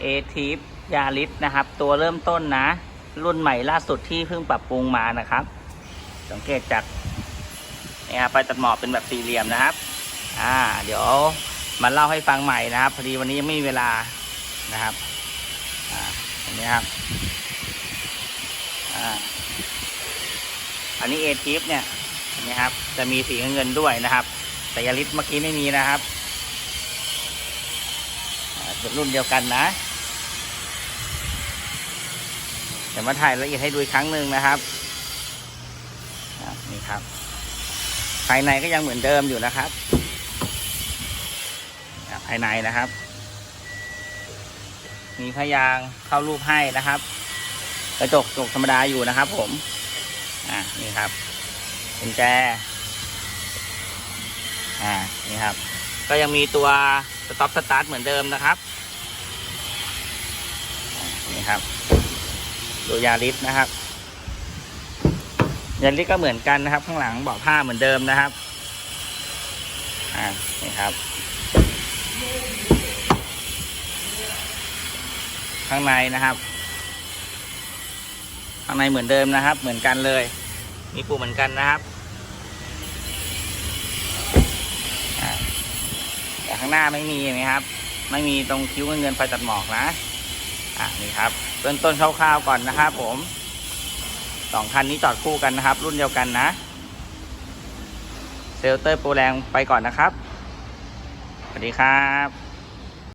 เอทีฟยาริสนะครับ ตัวเริ่มต้นนะ รุ่นใหม่ล่าสุดที่เพิ่งปรับปรุงมานะครับ สังเกตจากนี่ครับไฟตัดหมอกเป็นแบบสี่เหลี่ยมนะครับ อ่า เดี๋ยวมาเล่าให้ฟังใหม่นะครับ พอดีวันนี้ยังไม่มีเวลานะครับ อ่าอันนี้ครับ อ่า อันนี้เอทีฟเนี่ยนี่ครับ จะมีสีเงินด้วยนะครับ แต่ยาริสเมื่อกี้ไม่มีนะครับอ่าเป็นรุ่นเดียวกันนะ เดี๋ยวมาถ่ายละเอียดให้ดูอีกครั้งหนึ่งนะครับนี่ครับ ภายในก็ยังเหมือนเดิมอยู่นะครับภายในนะครับ มีพยางเข้ารูปให้นะครับ กระจกจกธรรมดาอยู่นะครับ ผมอ่านี่ครับกุญแจอ่านี่ครับ ก็ยังมีตัวสต็อปสตาร์ทเหมือนเดิมนะครับนี่ครับ ดูยาริสนะครับยาริสก็เหมือนกันนะครับ ข้างหลังเบาะผ้าเหมือนเดิมนะครับ อ่านี่ครับ ข้างในนะครับ ข้างในเหมือนเดิมนะครับ เหมือนกันเลย มีปูเหมือนกันนะครับแต่ข้างหน้าไม่มีนะครับ ไม่มีตรงคิ้วเงินไฟตัดหมอกนะ อะนี่ครับเริ่มต้นคร่าวๆก่อนนะครับผมสองคันนี้จอดคู่กันนะครับ รุ่นเดียวกันนะ เซลเตอร์โปรแรงไปก่อนนะครับ สวัสดีครับ